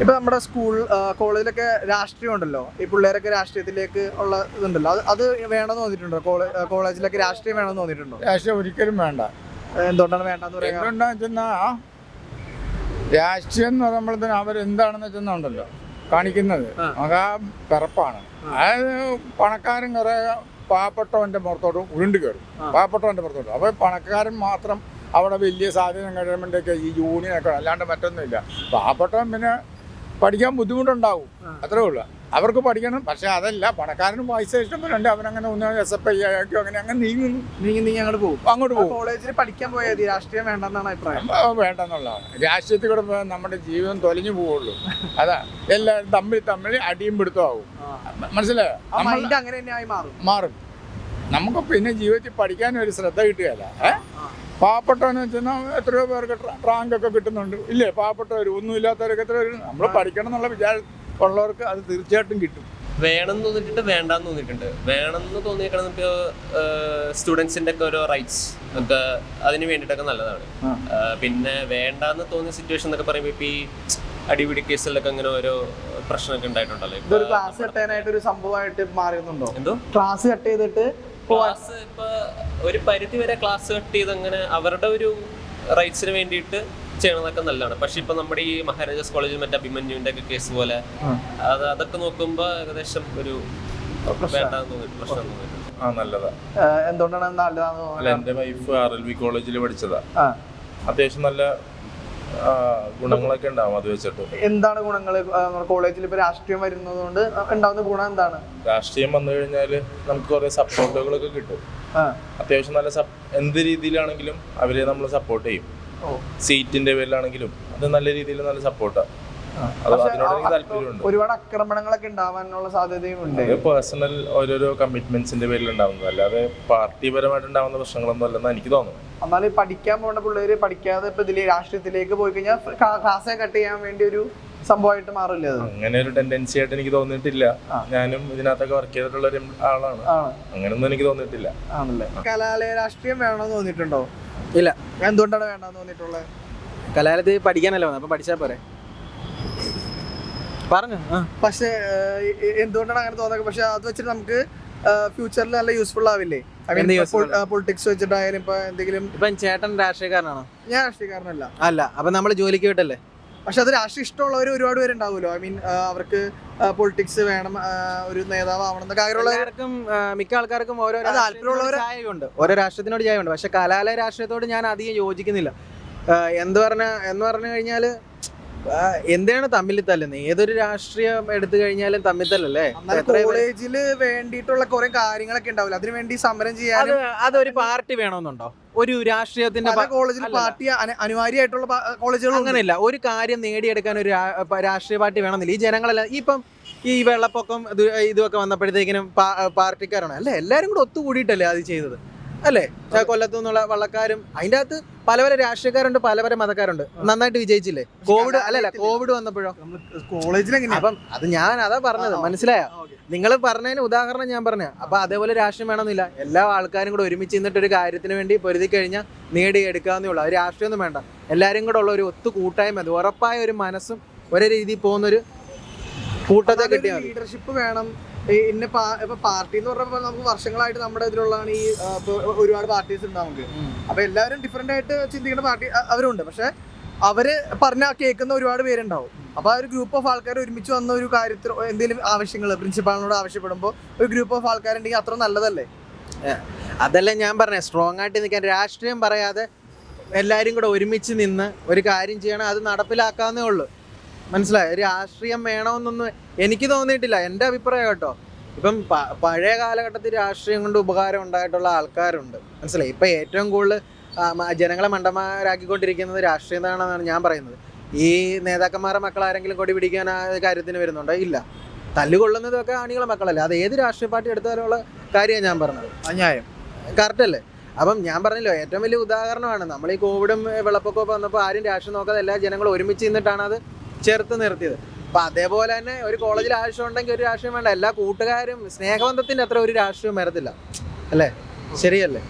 ഇപ്പൊ നമ്മുടെ സ്കൂൾ കോളേജിലൊക്കെ രാഷ്ട്രീയം ഉണ്ടല്ലോ. ഈ പിള്ളേരൊക്കെ രാഷ്ട്രീയത്തിലേക്ക് ഉള്ള ഇതുണ്ടല്ലോ. അത് അത് വേണമെന്ന് തോന്നിയിട്ടുണ്ടോ? കോളേജിലൊക്കെ രാഷ്ട്രീയം വേണമെന്ന് തോന്നിയിട്ടുണ്ടോ? രാഷ്ട്രീയം ഒരിക്കലും വേണ്ട. എന്തുകൊണ്ടാണ് വേണ്ടെന്ന് പറയുന്നത് എന്തുകൊണ്ടാന്ന് രാഷ്ട്രീയം എന്ന് പറയുമ്പോഴത്തേന് അവരെന്താണെന്ന് വെച്ചെന്നുണ്ടല്ലോ കാണിക്കുന്നത് മകാ നമുക്ക് ആ. പിറപ്പാണ് അതായത് പണക്കാരൻ കുറെ പാവപ്പെട്ടവന്റെ പുറത്തോട്ട് ഉരുണ്ട് കയറും. പാവപ്പെട്ടവന്റെ പുറത്തോട്ട്. അപ്പോൾ പണക്കാരൻ മാത്രം അവിടെ വലിയ സാധ്യത ഗവൺമെന്റൊക്കെ ഈ യൂണിയനൊക്കെ അല്ലാണ്ട് മറ്റൊന്നുമില്ല. പാവപ്പെട്ടവൻ പിന്നെ പഠിക്കാൻ ബുദ്ധിമുട്ടുണ്ടാവും. അത്രേ ഉള്ളൂ. അവർക്ക് പഠിക്കണം. പക്ഷെ അതല്ല പണക്കാരനും പൈസ ഇഷ്ടപ്പെടുന്നുണ്ട് അവനങ്ങനെ ഒന്ന് എസ് എഫ് ഐ ആക്കിയോ അങ്ങനെ അങ്ങനെ നീങ്ങി. നീങ്ങി നീങ്ങി അങ്ങോട്ട് പോകും. അങ്ങോട്ട് പോകും. കോളേജിൽ പഠിക്കാൻ പോയാൽ മതി. രാഷ്ട്രീയം വേണ്ടെന്നാണ് അഭിപ്രായം. വേണ്ടെന്നുള്ളതാണ്. രാഷ്ട്രീയത്തിൽ കൂടെ നമ്മുടെ ജീവിതം തൊലഞ്ഞു പോവുള്ളൂ. അതാ എല്ലാവരും തമ്മിൽ തമ്മിൽ അടിയും പിടുത്തമാവും മനസ്സിലായോ? അങ്ങനെ മാറും. മാറും. നമുക്ക് പിന്നെ ജീവിതത്തിൽ പഠിക്കാൻ ഒരു ശ്രദ്ധ കിട്ടുകയല്ല. ഏ? ആ. പാവപ്പെട്ടവന്ന് വെച്ചാൽ എത്രയോ പേർക്ക് റാങ്ക് ഒക്കെ കിട്ടുന്നുണ്ട്. ഇല്ലേ? പാവപ്പെട്ടവർ ഒന്നുമില്ലാത്തവരൊക്കെ എത്ര പേര് നമ്മൾ പഠിക്കണം എന്നുള്ള വിചാരം ഉള്ളവർക്ക് അത് തീർച്ചയായിട്ടും കിട്ടും. വേണം തോന്നിയിട്ടുണ്ട് വേണ്ടാന്ന് തോന്നിയിട്ടുണ്ട്. വേണമെന്ന് തോന്നിയേക്കണം ഇപ്പോൾ സ്റ്റുഡൻസിന്റെ ഒക്കെ ഓരോ റൈറ്റ്സ് ഒക്കെ അതിന് വേണ്ടിയിട്ടൊക്കെ നല്ലതാണ്. പിന്നെ വേണ്ടാന്ന് തോന്നിയ സിറ്റുവേഷൻ എന്നൊക്കെ പറയുമ്പോൾ ഇപ്പൊ ഈ അടിപിടി കേസിലൊക്കെ അങ്ങനെ ഓരോ പ്രശ്നമൊക്കെ ഉണ്ടായിട്ടുണ്ടല്ലോ. ക്ലാസ് കട്ട് ചെയ്യാനായിട്ട് ഒരു സംഭവമായിട്ട് മാറിയുന്നുണ്ടോ എന്തോ? ക്ലാസ് കട്ട് ചെയ്തിട്ട് ക്ലാസ് ഇപ്പൊ ഒരു പരിധി വരെ ക്ലാസ് കട്ട് ചെയ്ത് അങ്ങനെ അവരുടെ ഒരു റൈറ്റ്സിന് വേണ്ടിയിട്ട് ചെയ്യണതൊക്കെ നല്ലതാണ്. പക്ഷെ ഇപ്പൊ നമ്മുടെ ഈ മഹാരാജാസ് കോളേജിൽ മറ്റേ അഭിമന്യുവിന്റെ ഒക്കെ കേസ് പോലെ. അത് അതൊക്കെ നോക്കുമ്പോ ഏകദേശം ഒരു ആ നല്ലതാ. എന്തുകൊണ്ടാണ് എന്റെ വൈഫ് ആർ എൽ വി കോളേജിൽ പഠിച്ചതാ. അത്യാവശ്യം നല്ല ഗുണങ്ങളൊക്കെ ഉണ്ടാവും അത് വെച്ചിട്ട്. എന്താണ് ഗുണങ്ങൾ കോളേജിൽ ഇപ്പൊ രാഷ്ട്രീയം വരുന്നത് കൊണ്ട് ഉണ്ടാവുന്ന ഗുണം എന്താണ്? രാഷ്ട്രീയം വന്നു കഴിഞ്ഞാൽ നമുക്ക് കുറെ സപ്പോർട്ടുകളൊക്കെ കിട്ടും. അത്യാവശ്യം നല്ല എന്ത് രീതിയിലാണെങ്കിലും അവരെ നമ്മൾ സപ്പോർട്ട് ചെയ്യും. സീറ്റിന്റെ പേരിലാണെങ്കിലും അത് നല്ല രീതിയിൽ നല്ല സപ്പോർട്ടാണ് ഒരുപാട് ആക്രമണങ്ങളൊക്കെ ഉണ്ടാവാനുള്ള സാധ്യതയും ഉണ്ട്. പേഴ്സണൽ ഓരോരോ കമ്മിറ്റ്മെന്റ്സിന്റെ പേരിൽ ഉണ്ടാവുന്നത്. അല്ലാതെ പാർട്ടിപരമായിട്ട് ഉണ്ടാവുന്ന പ്രശ്നങ്ങളൊന്നും അല്ലെന്ന് എനിക്ക് തോന്നുന്നു എന്നാൽ പഠിക്കാൻ പോകുന്ന പിള്ളേര് പഠിക്കാതെ ഇപ്പൊ ഇതിൽ രാഷ്ട്രീയത്തിലേക്ക് പോയി കഴിഞ്ഞാൽ ക്ലാസ് കട്ട് ചെയ്യാൻ വേണ്ടി ഒരു സംഭവമായിട്ട് മാറില്ല അങ്ങനെ ഒരു ടെൻഡൻസി ആയിട്ട് എനിക്ക് തോന്നിയിട്ടില്ല. ഞാനും ഇതിനകത്തൊക്കെ വർക്ക് ചെയ്തിട്ടുള്ള ഒരു ആളാണ്. അങ്ങനെയൊന്നും എനിക്ക് തോന്നിയിട്ടില്ല. ആണല്ലേ? കലാലയ രാഷ്ട്രീയം വേണമെന്ന് തോന്നിയിട്ടുണ്ടോ? ഇല്ല. എന്തുകൊണ്ടാണ് വേണ്ടെന്ന് തോന്നിയിട്ടുള്ളത്? കലാലയത്തിൽ പഠിക്കാനല്ലേ വന്നത് അപ്പൊ പഠിച്ചാൽ പോരെ? പറഞ്ഞു പക്ഷെ എന്തുകൊണ്ടാണ് അങ്ങനെ തോന്നുന്നത്? പക്ഷെ അത് വെച്ചിട്ട് നമുക്ക് ഫ്യൂച്ചറിൽ നല്ല യൂസ്ഫുൾ ആവില്ലേ? പൊളിറ്റിക്സ് വെച്ചിട്ടായാലും ഇപ്പൊ എന്തെങ്കിലും ഇപ്പൊ ചേട്ടൻ രാഷ്ട്രീയക്കാരനാണോ? ഞാൻ രാഷ്ട്രീയക്കാരനല്ല. അല്ല അപ്പൊ നമ്മൾ ജോലിക്ക് വിട്ടല്ലേ? പക്ഷെ അത് രാഷ്ട്രീയ ഇഷ്ടമുള്ളവർ ഒരുപാട് പേരുണ്ടാവുമല്ലോ. ഐ മീൻ അവർക്ക് പൊളിറ്റിക്സ് വേണം ഒരു നേതാവ് ആവണം എന്നൊക്കെ ആഗ്രഹമുള്ള മിക്ക ആൾക്കാർക്കും ഓരോ അത് താല്പര്യമുള്ളവര് ചായയുണ്ട്. ഓരോ രാഷ്ട്രത്തിനോട് ചായയുണ്ട്. പക്ഷെ കലാലയ രാഷ്ട്രീയത്തോട് ഞാൻ അധികം യോജിക്കുന്നില്ല. എന്ത് പറഞ്ഞ എന്ന് പറഞ്ഞു കഴിഞ്ഞാൽ ആ, എന്താണ് തമ്മിൽ തല്ലുന്നത് ഏതൊരു രാഷ്ട്രീയം എടുത്തു കഴിഞ്ഞാലും തമ്മിൽ തല്ലല്ലേ? കോളേജിൽ വേണ്ടിയിട്ടുള്ള കുറെ കാര്യങ്ങളൊക്കെ ഉണ്ടാവില്ല? അതിനു വേണ്ടി സമരം ചെയ്യാൻ അതൊരു പാർട്ടി വേണമെന്നുണ്ടോ? ഒരു രാഷ്ട്രീയത്തിന്റെ കോളേജിൽ. പാർട്ടി അന- അനിവാര്യമായിട്ടുള്ള കോളേജുകൾ അങ്ങനെയില്ല. ഒരു കാര്യം നേടിയെടുക്കാൻ ഒരു രാഷ്ട്രീയ പാർട്ടി വേണമെന്നില്ല. ഈ ജനങ്ങളെല്ലാം ഇപ്പം ഈ വെള്ളപ്പൊക്കം ഇത് ഇതൊക്കെ വന്നപ്പോഴത്തേക്കിനും പാർട്ടിക്കാരാണ്. അല്ലേ? എല്ലാവരും കൂടെ ഒത്തുകൂടിയിട്ടല്ലേ അത് ചെയ്തത്? അല്ലേ? കൊല്ലത്തു നിന്നുള്ള വള്ളക്കാരും അതിന്റെ അകത്ത് പല പല രാഷ്ട്രീയക്കാരുണ്ട് പല പല മതക്കാരുണ്ട്. നന്നായിട്ട് വിജയിച്ചില്ലേ? കോവിഡ് അല്ലല്ല കോവിഡ് വന്നപ്പോഴോ? കോളേജിൽ അപ്പം അത് ഞാൻ അതാ പറഞ്ഞത് മനസ്സിലായോ? നിങ്ങൾ പറഞ്ഞതിന് ഉദാഹരണം ഞാൻ പറഞ്ഞ അപ്പൊ അതേപോലെ രാഷ്ട്രീയം വേണമെന്നില്ല. എല്ലാ ആൾക്കാരും കൂടെ ഒരുമിച്ച് നിന്നിട്ട് ഒരു കാര്യത്തിന് വേണ്ടി പൊരുതി കഴിഞ്ഞാൽ നേടിയെടുക്കാവുന്നേ ഉള്ളൂ. അത് രാഷ്ട്രീയമൊന്നും വേണ്ട. എല്ലാവരും കൂടെ ഉള്ള ഒരു ഒത്തു കൂട്ടായ്മ അത് ഉറപ്പായ ഒരു മനസ്സും ഒരേ രീതിയിൽ പോകുന്ന ഒരു കൂട്ടത്തെ കിട്ടിയാൽ ലീഡർഷിപ്പ് വേണം. ഇന്ന ഇപ്പൊ പാർട്ടി എന്ന് പറഞ്ഞപ്പോൾ നമുക്ക് വർഷങ്ങളായിട്ട് നമ്മുടെ ഇതിലുള്ളതാണ് ഈ ഒരുപാട് പാർട്ടീസ് ഉണ്ട് നമുക്ക്. അപ്പൊ എല്ലാവരും ഡിഫറെന്റ് ആയിട്ട് ചിന്തിക്കുന്ന പാർട്ടി അവരുണ്ട്. പക്ഷെ അവർ പറഞ്ഞ കേൾക്കുന്ന ഒരുപാട് പേരുണ്ടാവും. അപ്പൊ ആ ഒരു ഗ്രൂപ്പ് ഓഫ് ആൾക്കാർ ഒരുമിച്ച് വന്ന ഒരു കാര്യത്തിൽ എന്തെങ്കിലും ആവശ്യങ്ങൾ പ്രിൻസിപ്പാളിനോട് ആവശ്യപ്പെടുമ്പോൾ ഒരു ഗ്രൂപ്പ് ഓഫ് ആൾക്കാരുണ്ടെങ്കിൽ അത്ര നല്ലതല്ലേ? അതല്ല ഞാൻ പറഞ്ഞ സ്ട്രോങ് ആയിട്ട് നിൽക്കാൻ രാഷ്ട്രീയം പറയാതെ എല്ലാവരും കൂടെ ഒരുമിച്ച് നിന്ന് ഒരു കാര്യം ചെയ്യണം അത് നടപ്പിലാക്കാവുന്നേ ഉള്ളൂ. മനസ്സിലായോ? രാഷ്ട്രീയം വേണമെന്നൊന്നും എനിക്ക് തോന്നിയിട്ടില്ല. എന്റെ അഭിപ്രായം കേട്ടോ. ഇപ്പം പഴയ കാലഘട്ടത്തിൽ രാഷ്ട്രീയം കൊണ്ട് ഉപകാരം ഉണ്ടായിട്ടുള്ള ആൾക്കാരുണ്ട്. മനസ്സിലായി? ഇപ്പം ഏറ്റവും കൂടുതൽ ജനങ്ങളെ മണ്ടന്മാരാക്കിക്കൊണ്ടിരിക്കുന്നത് രാഷ്ട്രീയമാണെന്നാണ് ഞാൻ പറയുന്നത്. ഈ നേതാക്കന്മാരുടെ മക്കൾ ആരെങ്കിലും കൊടി പിടിക്കാൻ ആ കാര്യത്തിന് വരുന്നുണ്ടോ? ഇല്ല. തല്ലുകൊള്ളുന്നതൊക്കെ ആണികളെ മക്കളല്ലേ? അത് ഏത് രാഷ്ട്രീയ പാർട്ടി എടുത്താലുള്ള കാര്യമാണ് ഞാൻ പറഞ്ഞത്. അന്യായം. കറക്റ്റ് അല്ലേ? അപ്പം ഞാൻ പറഞ്ഞല്ലോ ഏറ്റവും വലിയ ഉദാഹരണമാണ്. നമ്മൾ ഈ കോവിഡും വെള്ളപ്പൊക്കമൊക്കെ വന്നപ്പോൾ ആരും രാഷ്ട്രീയം നോക്കാതെ എല്ലാ ജനങ്ങളും ഒരുമിച്ച് നിന്നിട്ടാണ് അത് ചേർത്ത് നിർത്തിയത്. അപ്പം അതേപോലെ തന്നെ ഒരു കോളേജിൽ ആവശ്യം ഉണ്ടെങ്കിൽ ഒരു രാഷ്ട്രീയം വേണ്ട. എല്ലാ കൂട്ടുകാരും സ്നേഹബന്ധത്തിന്റെ അത്ര ഒരു രാഷ്ട്രീയം വരത്തില്ല. അല്ലേ? ശരിയല്ലേ?